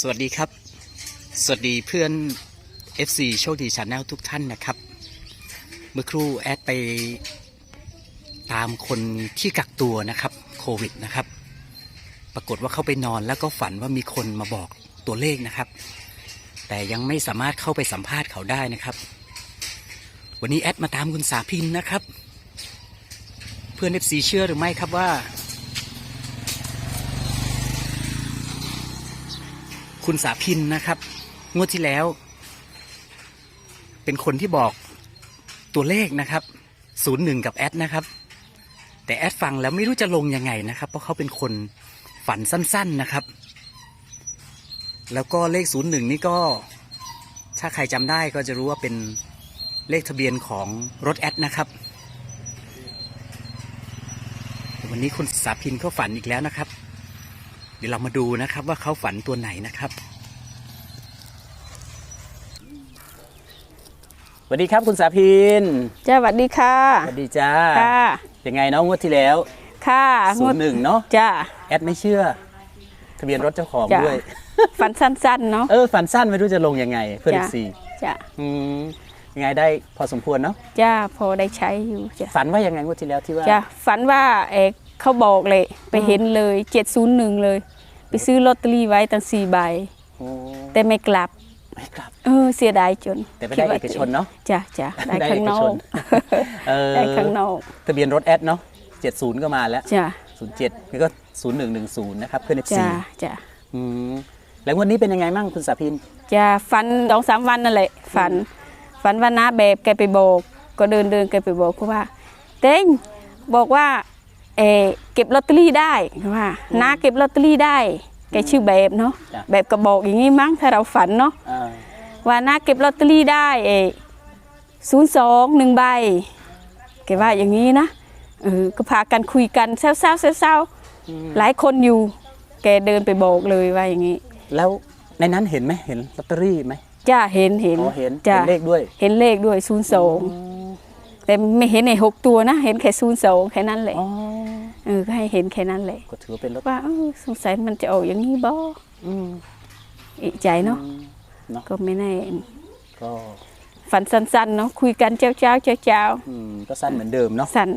สวัสดีครับ สวัสดีเพื่อน FC โชคดีชาแนลทุกท่านนะครับ เมื่อครู่แอดไปตามคนที่กักตัวนะครับโควิดนะครับ ปรากฏว่าเข้าไปนอนแล้วก็ฝันว่ามีคนมาบอกตัวเลขนะครับ แต่ยังไม่สามารถเข้าไปสัมภาษณ์เขาได้นะครับ วันนี้แอดมาตามคุณสาพินนะครับ เพื่อน FC เชื่อหรือไม่ครับว่า คุณสาพินนะครับ งวดที่แล้ว เป็นคนที่บอกตัวเลขนะครับศูนย์หนึ่งกับแอดนะครับ แต่แอดฟังแล้วไม่รู้จะลงยังไงนะครับ เพราะเขาเป็นคนฝันสั้น ๆนะครับ แล้วก็เลขศูนย์หนึ่งนี่ก็ ถ้าใครจำได้ก็จะรู้ว่าเป็นเลขทะเบียนของรถแอดนะครับ วันนี้คุณสาพินเขาฝันอีกแล้วนะครับ เดี๋ยวเรามาดูนะครับว่าเขาฝันตัวไหนนะครับ สวัสดีครับคุณสาพินจ้าสวัสดีค่ะสวัสดีจ้าค่ะยังไงเนาะงวดที่แล้วค่ะศูนย์หนึ่งเนาะจ้าแอดไม่เชื่อ ทะเบียนรถเจ้าของจ้ะด้วย ฝันสั้นๆเนาะเออฝันสั้นไม่รู้จะลงยังไง เพื่อนจ้ะสี่จ้าอืมยังไงได้พอสมควรเนาะจ้าพอได้ใช้อยู่จ้าฝันว่ายังไงงวดที่แล้วที่ว่าจ้าฝันว่าเอก เขาบอกเลยไปเห็นเลย701เลย ไปซื้อลอตเตอรี่ไว้ตั้งสี่ใบ โอ้แต่ไม่กลับ ไม่กลับ เออเสียดายจนแต่ไม่ได้คิว่าเอกชนเนาะ จ้าจ้าได้ได้ข้างนอเอกชกนเออได้ข้างนอกทะเบียนรถแอดเนาะเจ็ดศูนย์ก็มาแล้ว จ้าศูนย์เจ็ดนี่ก็ศูนย์หนึ่งหนึ่งศูนย์นะครับเพื่อนเอฟจ้าซีจ้าอืมแล้ววันนี้เป็นยังไงมั่งคุณสาพิน จ้าฝันสองสามวันนั่นแหละฝันฝันว่าน้าแบบแกไปโบกก็เดินเดินแกไปโบกเพราะว่า เต้งบอกว่า เออเก็บลอตเตอรี่ได้ว่าน้าเก็บลอตเตอรี่ได้แกชื่อแบบเนาะจ้ะแบบก็บอกอย่างนี้มั้งถ้าเราฝันเนาะอ่าว่าน้าเก็บลอตเตอรี่ได้เอศูนย์สองหนึ่งใบแกว่าอย่างนี้นะเออก็พากันคุยกันเศร้าๆเศร้าๆหลายคนอยู่ แกเดินไปโบกเลยว่าอย่างนี้ แล้วในนั้นเห็นไหมเห็นลอตเตอรี่ไหมจ้าเห็นเห็นอ๋อเห็นจ้าเห็นเลขด้วย เห็นเลขด้วยศูนย์สองแต่ไม่เห็นในหกตัวนะ เห็นแค่ศูนย์สองแค่นั้นแหละอ๋อ เออก็ให้เห็นแค่นั้นแหละ ก็ถือว่าเป็นรถว่าเออสงสัยมันจะออกอย่างนี้บ่อืมอีกใจเนาะเนาะก็ไม่แน่ก็ฝันสั้นๆเนาะคุยกันเจ้าเจ้าเจ้าเจ้าอืมก็สั้นเหมือนเดิมเนาะสั้น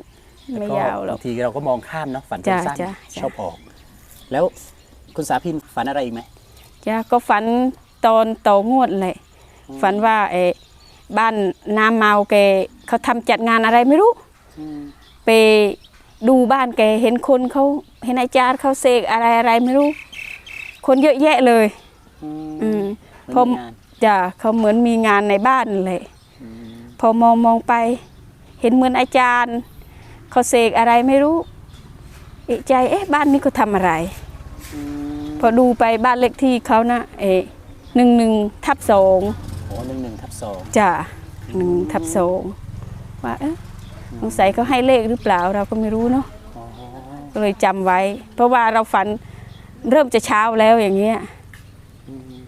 แต่ไม่ก็ยาวหรอกบางทีเราก็มองข้ามเนาะฝันจ้ะสั้นจ้ะๆจ้ะชอบออก แล้วคุณสาพินฝันอะไรอีกไหมจ้าก็ฝันตอนโตงวดเลยฝันว่าเออบ้านน้ำเมาแกเขาทำจัดงานอะไรไม่รู้ไป ดูบ้านแกเห็นคนเขาเห็นอาจารย์เขาเสกอะไรอะไรไม่รู้ คนเยอะแยะเลย อืมอืมมันพอมีงานจ้ะเขาเหมือนมีงานในบ้านเลยอืมพอมองมองไป เห็นเหมือนอาจารย์เขาเสกอะไรไม่รู้เอะใจเอ๊ะบ้านนี้เขาทำอะไรอืมพอดูไปบ้านเลขที่เขานะเอะหนึ่งหนึ่งทับสองโอ้หนึ่งหนึ่งทับสองจ้ะหนึ่งทับสองว่าเอ๊ะ สงสัยเขาให้เลขหรือเปล่าเราก็ไม่รู้เนาะอ๋อก็เลยจำไว้ เพราะว่าเราฝันเริ่มจะเช้าแล้วอย่างเงี้ยอืม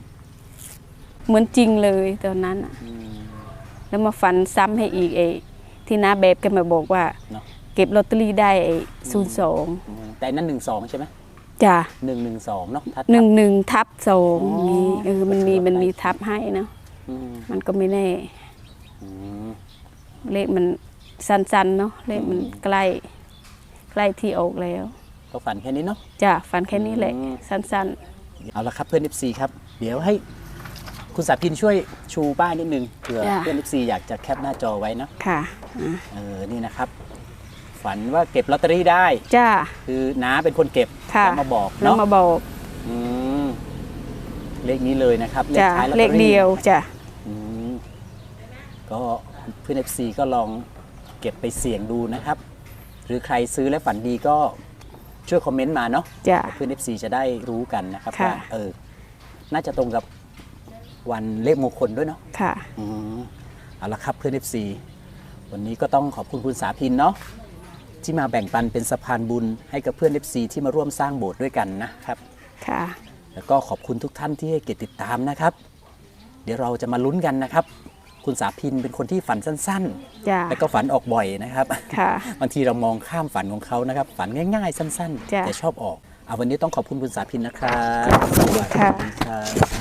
เหมือนจริงเลยตอนนั้นน่ะอืมแล้วมาฝันซ้ำให้อีกเอที่น้าแบบแกมาบอกว่าเนาะเก็บลอตเตอรี่ได้ศูนย์สองอืมแต่อันนั่นหนึ่งสองใช่ไหมจ้ะหนึ่งหนึ่งสองเนาะถ้าหนึ่งหนึ่งทับสองอ๋อนี้เออมันมีก็ถือว่ามันมีใกล้ทับให้เนาะอืมมันก็ไม่แน่อืมเลขมัน สั้นๆเนาะเลขมันใกล้ใกล้ที่ออกแล้วก็ฝันแค่นี้เนาะจ้ะฝันแค่นี้แหละอืมสั้นเอาละครับเพื่อน FC ครับ เดี๋ยวให้คุณสาพินช่วยชูป้ายนิดนึงเผื่อเพื่อน FC อยากจะแคปหน้าจอไว้เนาะๆค่ะอะเออนี่นะครับ ฝันว่าเก็บลอตเตอรี่ได้จ้าคือน้าเป็นคนเก็บค่ะแล้วมาบอกแล้วเนาะมาบอกอืมเลขนี้เลยนะครับเลขจ้ะท้ายลอตเลเตอขรี่เดียวจ้ะอืมก็เพื่อน FC ก็ลอง เก็บไปเสี่ยงดูนะครับ หรือใครซื้อและฝันดีก็ช่วยคอมเมนต์มาเนาะจ้ะ เพื่อน FC จะได้รู้กันนะครับค่ะ ว่าเออ น่าจะตรงกับวันเลขมงคลด้วยเนาะ ค่ะ อืมเอาละครับเพื่อน FC วันนี้ก็ต้องขอบคุณคุณสาพินเนาะที่มาแบ่งปันเป็นสะพานบุญให้กับเพื่อน FC ที่มาร่วมสร้างโบสถ์ด้วยกันนะครับ ค่ะ แล้วก็ขอบคุณทุกท่านที่ให้เกียรติติดตามนะครับ เดี๋ยวเราจะมาลุ้นกันนะครับ คุณสาพินเป็นคนที่ฝันสั้นจ้ะๆแล้วก็ฝันออกบ่อยนะครับค่ะบางทีเรามองข้ามฝันของเขานะครับ ฝันง่ายๆ สั้นจ้ะๆแต่ชอบออกเอาวันนี้ต้องขอบคุณคุณสาพินนะครับค่ะสวัสดีครับ